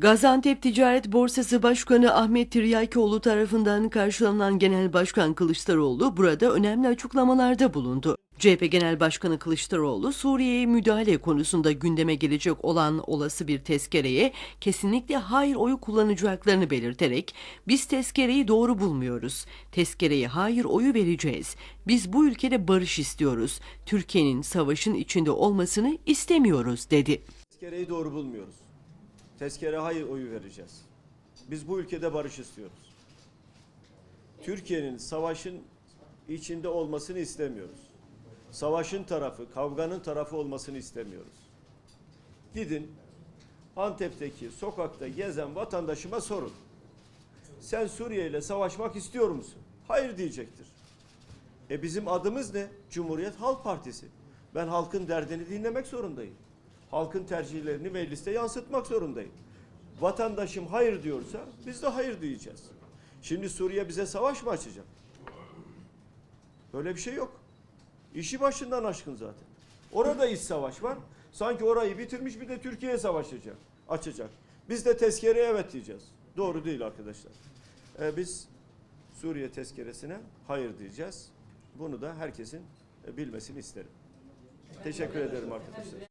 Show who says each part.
Speaker 1: Gaziantep Ticaret Borsası Başkanı Ahmet Tiryakioğlu tarafından karşılanan Genel Başkan Kılıçdaroğlu burada önemli açıklamalarda bulundu. CHP Genel Başkanı Kılıçdaroğlu, Suriye'ye müdahale konusunda gündeme gelecek olan olası bir tezkereye kesinlikle hayır oyu kullanacaklarını belirterek, biz tezkereyi doğru bulmuyoruz. Tezkereye hayır oyu vereceğiz. Biz bu ülkede barış istiyoruz. Türkiye'nin savaşın içinde olmasını istemiyoruz dedi.
Speaker 2: Tezkereyi doğru bulmuyoruz. Tezkere hayır oyu vereceğiz. Biz bu ülkede barış istiyoruz. Türkiye'nin savaşın içinde olmasını istemiyoruz. Savaşın tarafı, kavganın tarafı olmasını istemiyoruz. Gidin Antep'teki sokakta gezen vatandaşıma sorun. Sen Suriye ile savaşmak istiyor musun? Hayır diyecektir. E bizim adımız ne? Cumhuriyet Halk Partisi. Ben halkın derdini dinlemek zorundayım. Halkın tercihlerini mecliste yansıtmak zorundayım. Vatandaşım hayır diyorsa biz de hayır diyeceğiz. Şimdi Suriye bize savaş mı açacak? Böyle bir şey yok. İşi başından aşkın zaten. Orada iç savaş var. Sanki orayı bitirmiş bir de Türkiye'ye savaşacak, açacak. Biz de tezkereye evet diyeceğiz. Doğru değil arkadaşlar. Ee, biz Suriye tezkeresine hayır diyeceğiz. Bunu da herkesin e, bilmesini isterim. Teşekkür ederim arkadaşlar.